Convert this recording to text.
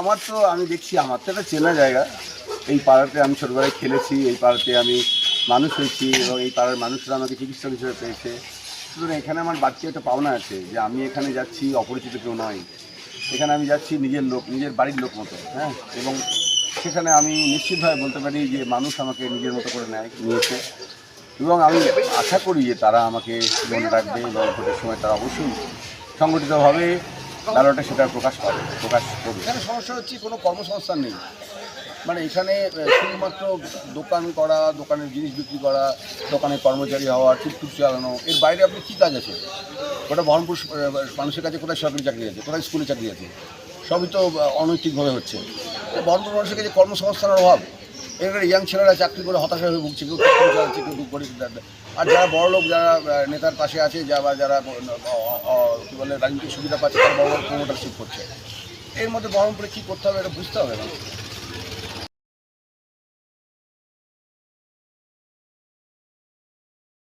আমার তো আমি দেখছি, আমার তো একটা চেনা জায়গা। এই পাড়াতে আমি ছোটবেলায় খেলেছি, এই পাড়াতে আমি মানুষ হয়েছি এবং এই পাড়ার মানুষরা আমাকে চিকিৎসক হিসেবে পেয়েছে। সুতরাং এখানে আমার বাড়তি একটা পাওনা আছে যে আমি এখানে যাচ্ছি, অপরিচিত কেউ নয়। এখানে আমি যাচ্ছি নিজের লোক, নিজের বাড়ির লোক মতো হ্যাঁ? এবং সেখানে আমি নিশ্চিতভাবে বলতে পারি যে মানুষ আমাকে নিজের মতো করে নেয়, নিয়েছে। এবং আমি আশা করি যে তারা আমাকে মনে রাখবে এবং ভোটের সময় তারা অবশ্যই সংগঠিতভাবে ব্যালটে সেটা প্রকাশ পাবে, প্রকাশ করবে। এখানে সমস্যা হচ্ছে কোনো কর্মসংস্থান নেই। মানে এখানে শুধুমাত্র দোকান করা, দোকানের জিনিস বিক্রি করা, দোকানের কর্মচারী হওয়া টুকটুক চালানো, এর বাইরে আপনি কী কাজ আছে ওটা বহরমপুর মানুষের কাছে কোথায় সরকারি চাকরি আছে, কোথায় স্কুলে চাকরি আছে? সবই তো অনৈতিকভাবে হচ্ছে। বহরমপুর মানুষের কাছে কর্মসংস্থানের অভাব। এখানে ইয়াং ছেলেরা চাকরি করে হতাশা হয়ে ভুগছে, কেউ চাকরি চালাচ্ছে কেউ করে আর যারা বড় লোক, যারা নেতার পাশে আছে যারা যারা কী বলে রাজনীতির সুবিধা পাচ্ছে, তারা বড় বড় প্রমোটারশিপ করছে। এর মধ্যে বহরমপুরে কী করতে হবে, এটা বুঝতে হবে না।